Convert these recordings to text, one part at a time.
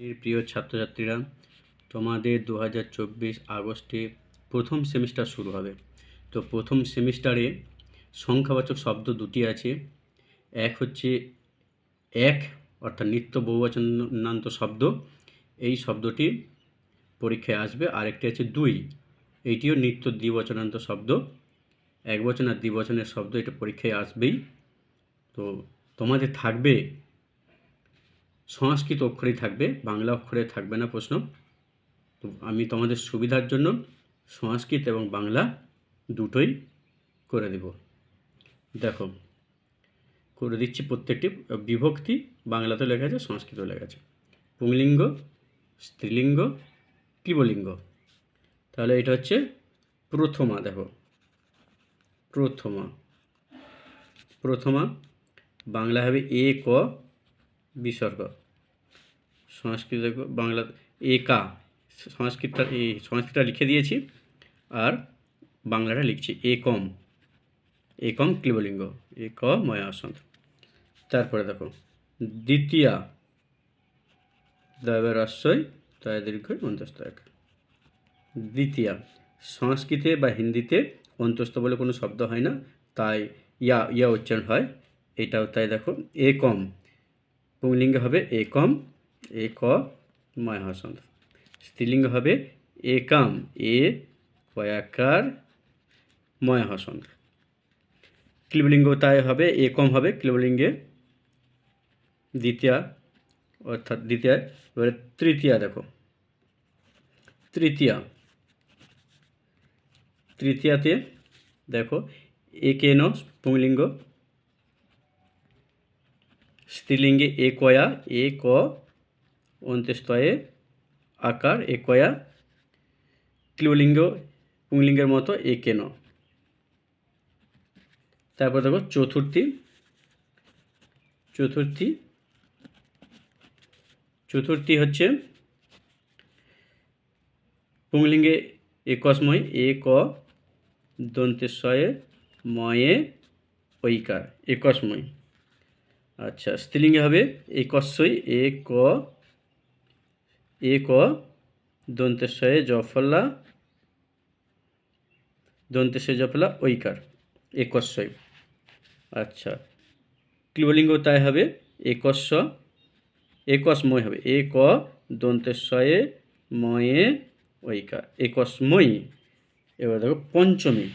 প্রিয় ছাত্রছাত্রীরা, তোমাদের দু হাজার চব্বিশ আগস্টে প্রথম সেমিস্টার শুরু হবে। তো প্রথম সেমিস্টারে সংখ্যাবাচক শব্দ দুটি আছে। এক হচ্ছে এক, অর্থাৎ নিত্য বহুবচনান্ত শব্দ। এই শব্দটি পরীক্ষায় আসবে। আরেকটি আছে দুই, এইটিও নিত্য দ্বিবচনান্ত শব্দ। এক বচন আর দ্বিবচনের শব্দ এটা পরীক্ষায় আসবেই। তো তোমাদের থাকবে সংস্কৃত অক্ষরেই থাকবে, বাংলা অক্ষরে থাকবে না প্রশ্ন। তো আমি তোমাদের সুবিধার জন্য সংস্কৃত এবং বাংলা দুটোই করে দেব। দেখো, করে দিচ্ছি প্রত্যেকটি, বিভক্তি, বাংলাতেও লেখা আছে, সংস্কৃতেও লেখা আছে। পুংলিঙ্গ, স্ত্রীলিঙ্গ ক্লিবলিঙ্গ তাহলে এটা হচ্ছে প্রথমা, দেখো। প্রথমা প্রথমা, বাংলা হবে এ, ক বিসর্গ। সংস্কৃত বাংলা একা সংস্কৃতটা এই সংস্কৃতটা লিখে দিয়েছি আর বাংলাটা লিখছি একম একম ক্লিবলিঙ্গ এক ময়া আসন্ত। তারপরে দেখো, দ্বিতীয়া দয়ের আশ্রয় তয় দীর্ঘ অন্তস্থ এক দ্বিতীয়া, সংস্কৃতে বা হিন্দিতে অন্তস্থ বলে কোনো শব্দ হয় না, তাই ইয়া ইয়া উচ্চারণ হয়। এটাও তাই দেখো একম পুংলিঙ্গ হবে একম এক ময় হসন্ত স্ত্রীলিঙ্গ হবে একাম, এ কয়াকার ময় হসন্ত ক্লিবলিঙ্গ তাই হবে, একম হবে ক্লিবলিঙ্গে দ্বিতীয়া, অর্থাৎ দ্বিতীয়, এবারে তৃতীয়া দেখো। তৃতীয়া। তৃতীয়াতে দেখো, একেন পুংলিঙ্গ স্ত্রীলিঙ্গে এ কয়া, এ ক অন্ত্যস্তয়ে আকার, এ কয়া ক্লিবলিঙ্গ পুংলিঙ্গের মতো এ কেন? তারপর দেখো চতুর্থী চতুর্থী চতুর্থী হচ্ছে পুংলিঙ্গে একসময় এ ক দন্তেশ্বয়ে ময়ে ঐকার একসময় আচ্ছা স্ত্রীলিঙ্গে হবে একস্বই এ ক এ ক দন্তেশ্বয়ে জফলা দন্তেশ্বয় জফলা, ঐকার একস্বই আচ্ছা ক্লিবলিঙ্গ তাই হবে একস্ব একসময় হবে, এ ক দন্তেশ্বয়ে ময়ে ঐকার, এ একসময়ী এবার দেখো পঞ্চমী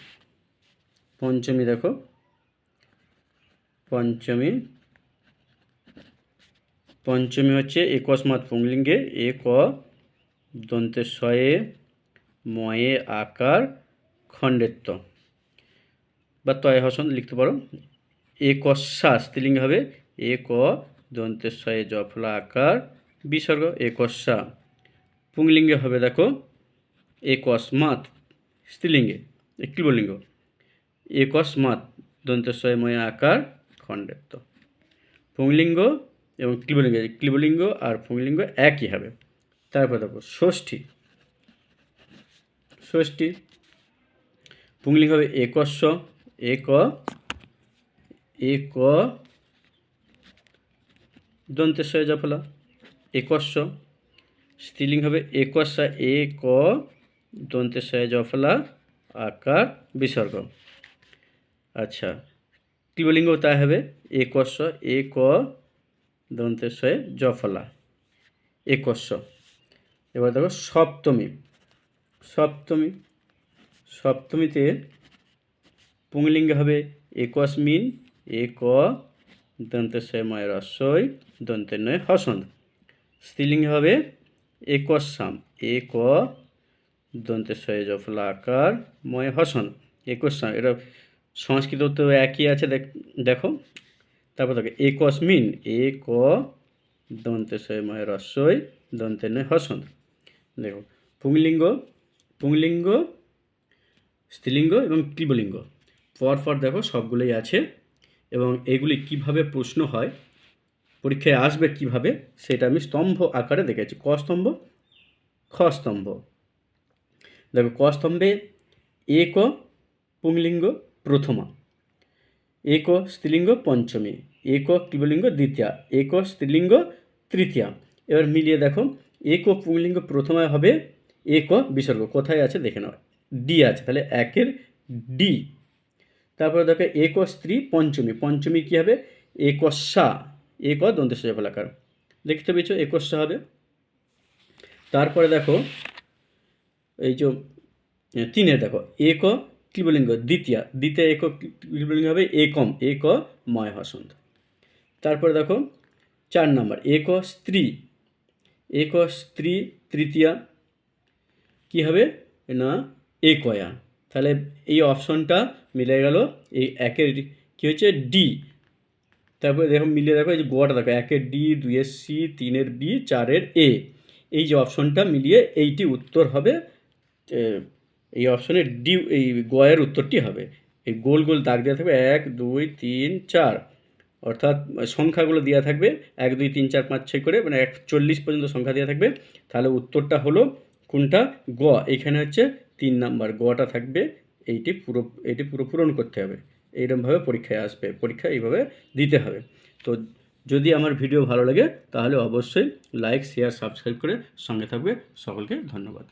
পঞ্চমী দেখো, পঞ্চমী পঞ্চমী হচ্ছে একস্মাত পুংলিঙ্গে। এ ক দন্তেশ্বয়ে ময়ে আকার খণ্ডেত্ব বা তয় হসন লিখতে পারো। একস্যা স্ত্রীলিঙ্গ হবে। এ ক দন্তেশ্বয়ে জফলা আকার, বিসর্গ। একস্যা পুংলিঙ্গে হবে, দেখো। একস্মাত স্ত্রীলিঙ্গে ক্লিবলিঙ্গ। একস্মাত দন্তেশ্বয় ময়ে আকার খণ্ডেত্ব পুংলিঙ্গ এবং ক্লিবলিঙ্গ ক্লিবলিঙ্গ আর পুংলিঙ্গ একই হবে। তারপর দেখো, ষষ্ঠী। ষষ্ঠী পুংলিঙ্গ হবে একস্ব, এক এক দন্তেশ্বয় জফলা, একস্ব। স্ত্রীলিঙ্গ হবে একস্যা এক দন্তেশ্বয় জফলা, আকার, বিসর্গ। আচ্ছা ক্লিবলিঙ্গ তাই হবে একস্য এক দন্তেশ্বয়ে জফলা। একস্য। এবার দেখো সপ্তমী। সপ্তমী। সপ্তমীতে পুংলিঙ্গে হবে একস্মিন এক দন্তেশ্বয় ময় রস্যই দন্তের নয় হসন স্ত্রীলিঙ্গে হবে একস্যাম এক দন্তেশ্বয় জফলা আকার, ময় হসন একস্যাম এটা সংস্কৃত তো একই আছে দেখো। তারপর দেখো একস্মিন এক দন্তেশ্বয় ময় রস্যই দন্তের নয় হসন দেখো, পুংলিঙ্গ পুংলিঙ্গ, স্ত্রীলিঙ্গ এবং ক্লিবলিঙ্গ পর পর দেখো, সবগুলোই আছে এবং এগুলি কীভাবে প্রশ্ন হয়, পরীক্ষায় আসবে কীভাবে, সেটা আমি স্তম্ভ আকারে দেখেছি। ক স্তম্ভ? খ স্তম্ভ। দেখো, ক স্তম্ভে এক পুংলিঙ্গ প্রথমা। এক স্ত্রীলিঙ্গ পঞ্চমী এক ক্লিবলিঙ্গ দ্বিতীয়া এক স্ত্রীলিঙ্গ তৃতীয়া এবার মিলিয়ে দেখো এক পুংলিঙ্গ প্রথমে হবে এক বিসর্গ। কোথায় আছে? দেখে নাও। ডি আছে। তাহলে একের ডি। তারপরে দেখো এক স্ত্রী পঞ্চমী। পঞ্চমী কী হবে? একস্যা এক দন্তেশ ফলাকার দেখতে পেয়েছ একস্যা হবে। তারপরে দেখো, এই যে তিনে দেখো এক ক্লিবলিঙ্গ দ্বিতীয়। দ্বিতীয় এক ক্লিবলিঙ্গ হবে? একম। এক ময় হসন্ত। তারপরে দেখো, চার নম্বর। এক স্ত্রী। এক স্ত্রী তৃতীয়া। কি হবে? না, একয়া। তাহলে এই অপশনটা মিলে গেল। এই একের কী হচ্ছে? ডি। তারপরে দেখো মিলিয়ে দেখো, এই যে গোয়াটা দেখো, একের ডি, দুইয়ের সি, তিনের বি, চারের এ। এই যে অপশনটা মিলিয়ে এইটি উত্তর হবে এই অপশনের ডি এই গয়ের উত্তরটি হবে। এই গোল গোল দাগ দেওয়া থাকবে এক, দুই, তিন, চার। অর্থাৎ সংখ্যাগুলো দেওয়া থাকবে এক, দুই, তিন, চার, পাঁচ, ছয় করে মানে এক চল্লিশ পর্যন্ত সংখ্যা দেওয়া থাকবে। তাহলে উত্তরটা হলো কোনটা? গ এখানে হচ্ছে তিন নাম্বার। গটা থাকবে, এইটি পুরো এটি পুরো পূরণ করতে হবে। এইরকমভাবে পরীক্ষায় আসবে। পরীক্ষা এইভাবে দিতে হবে। তো যদি আমার ভিডিও ভালো লাগে, তাহলে অবশ্যই লাইক শেয়ার সাবস্ক্রাইব করে সঙ্গে থাকবে। সকলকে ধন্যবাদ।